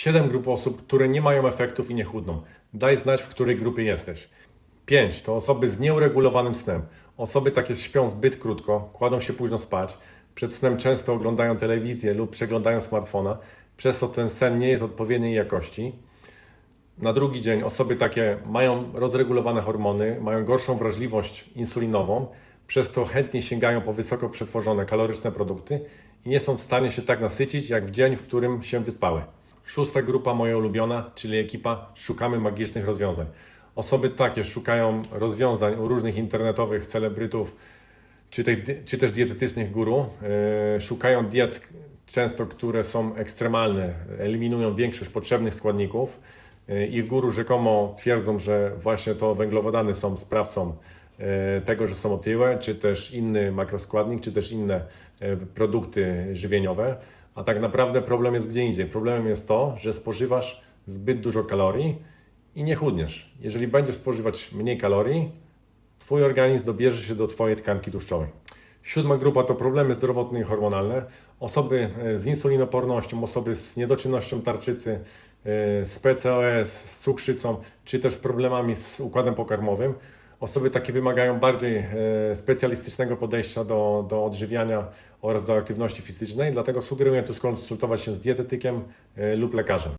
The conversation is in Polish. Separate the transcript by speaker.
Speaker 1: 7 grup osób, które nie mają efektów i nie chudną. Daj znać, w której grupie jesteś. 5 to osoby z nieuregulowanym snem. Osoby takie śpią zbyt krótko, kładą się późno spać, przed snem często oglądają telewizję lub przeglądają smartfona, przez co ten sen nie jest odpowiedniej jakości. Na drugi dzień osoby takie mają rozregulowane hormony, mają gorszą wrażliwość insulinową, przez to chętnie sięgają po wysoko przetworzone kaloryczne produkty i nie są w stanie się tak nasycić jak w dzień, w którym się wyspały. Szósta grupa, moja ulubiona, czyli ekipa Szukamy Magicznych Rozwiązań. Osoby takie szukają rozwiązań u różnych internetowych celebrytów, czy, czy też dietetycznych guru. Yy, szukają diet często, które są ekstremalne, eliminują większość potrzebnych składników. Yy, Ich guru rzekomo twierdzą, że właśnie to węglowodany są sprawcą yy, tego, że są otyłe, czy też inny makroskładnik, czy też inne produkty żywieniowe. A tak naprawdę problem jest gdzie indziej. Problemem jest to, że spożywasz zbyt dużo kalorii i nie chudniesz. Jeżeli będziesz spożywać mniej kalorii, Twój organizm dobierze się do Twojej tkanki tłuszczowej. Siódma grupa to problemy zdrowotne i hormonalne. Osoby e, z insulinopornością, osoby z niedoczynnością tarczycy, e, z PCOS, z cukrzycą, czy też z problemami z układem pokarmowym. Osoby takie wymagają bardziej e, specjalistycznego podejścia do, do odżywiania oraz do aktywności fizycznej, dlatego sugeruję tu skonsultować się z dietetykiem e, lub lekarzem.